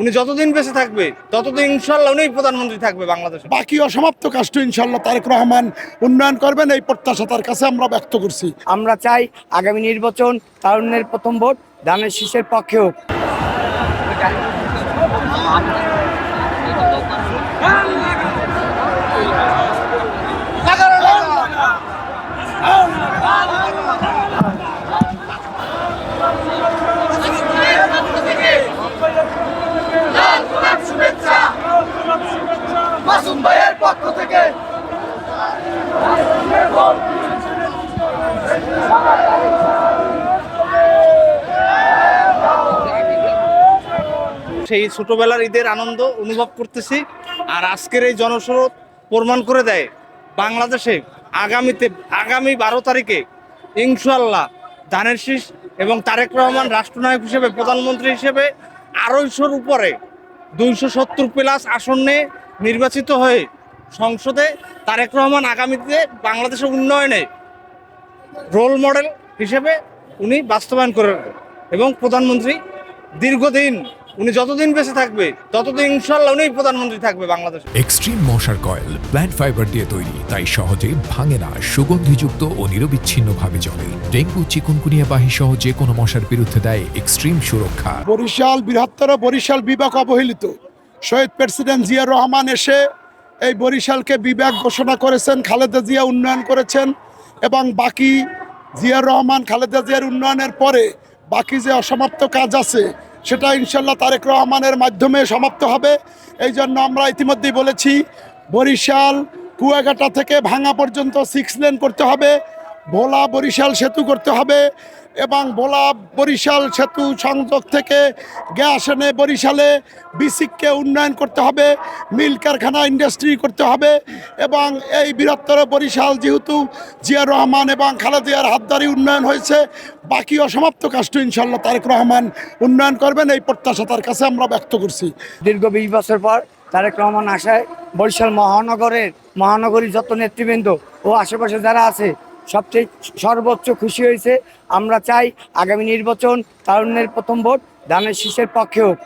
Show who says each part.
Speaker 1: উনি যতদিন বেঁচে থাকবে ততদিন ইনশাল্লাহ উনি প্রধানমন্ত্রী থাকবে বাংলাদেশ।
Speaker 2: বাকি অসমাপ্ত কাষ্ট ইনশাল্লাহ তারেক রহমান উন্নয়ন করবেন এই প্রত্যাশা তার কাছে আমরা ব্যক্ত করছি।
Speaker 3: আমরা চাই আগামী নির্বাচন তারুণ্যের প্রথম ভোট ধানের শীষের পক্ষে হোক।
Speaker 1: সেই ছোটবেলার ঈদের আনন্দ অনুভব করতেছি। আর আজকের এই জনস্রোত প্রমাণ করে দেয় বাংলাদেশে আগামীতে, আগামী বারো তারিখে ইনশাল্লাহ ধানের শীষ এবং তারেক রহমান রাষ্ট্রনায়ক হিসেবে, প্রধানমন্ত্রী হিসেবে আড়াইশোর উপরে দুইশো সত্তর প্লাস আসনে নির্বাচিত হয়ে সংসদে তারেক রহমান আগামীতে বাংলাদেশের উন্নয়নে রোল মডেল হিসেবে উনি বাস্তবায়ন করে এবং প্রধানমন্ত্রী দীর্ঘদিন উনি যতদিন বেঁচে থাকবে ততদিন ইনশাল্লাহ উনিই প্রধানমন্ত্রী থাকবে বাংলাদেশে।
Speaker 4: এক্সট্রিম মশার কয়েল প্ল্যান্ট ফাইবার দিয়ে তৈরি তাই সহজে ভাঙে না সুগন্ধিযুক্ত ও নিরবিচ্ছিন্নভাবে চলে ডেঙ্গু চিকুনকুনিয়া বাহি সহ যে কোনো মশার বিরুদ্ধে দেয় এক্সট্রিম সুরক্ষা।
Speaker 2: বরিশাল বৃহত্তর বরিশাল বিভাগ অবহেলিত। শহীদ প্রেসিডেন্ট জিয়া রহমান এসে এই বরিশালকে বিভাগ ঘোষণা করেছেন খালেদা জিয়া উন্নয়ন করেছেন এবং বাকি জিয়া রহমান খালেদা জিয়ার উন্নয়নের পরে বাকি যে অসমাপ্ত কাজ আছে সেটা ইনশাল্লাহ তারেক রহমানের মাধ্যমে সমাপ্ত হবে। এই জন্য আমরা ইতিমধ্যেই বলেছি, বরিশাল কুয়াঘাটা থেকে ভাঙা পর্যন্ত সিক্স লেন করতে হবে। ভোলা বরিশাল সেতু করতে হবে। এবং ভোলা বরিশাল সেতু সংযোগ থেকে গ্যাস এনে বরিশালে বিসিককে উন্নয়ন করতে হবে, মিল কারখানা ইন্ডাস্ট্রি করতে হবে এবং এই বৃহত্তর বরিশাল যেহেতু জিয়া রহমান এবং খালেদিয়ার হাতদারি উন্নয়ন হয়েছে, বাকি অসমাপ্ত কাজটি ইনশাল্লাহ তারেক রহমান উন্নয়ন করবেন, এই প্রত্যাশা তার কাছে আমরা ব্যক্ত করছি।
Speaker 3: দীর্ঘ বিশ বছর পর তারেক রহমান আসায় বরিশাল মহানগরের মহানগরীর যত নেতৃবৃন্দ ও আশেপাশে যারা আছে সবচেয়ে সর্বোচ্চ খুশি হয়েছে। আমরা চাই আগামী নির্বাচন তারুণ্যের প্রথম ভোট ধানের শীষের পক্ষে হোক।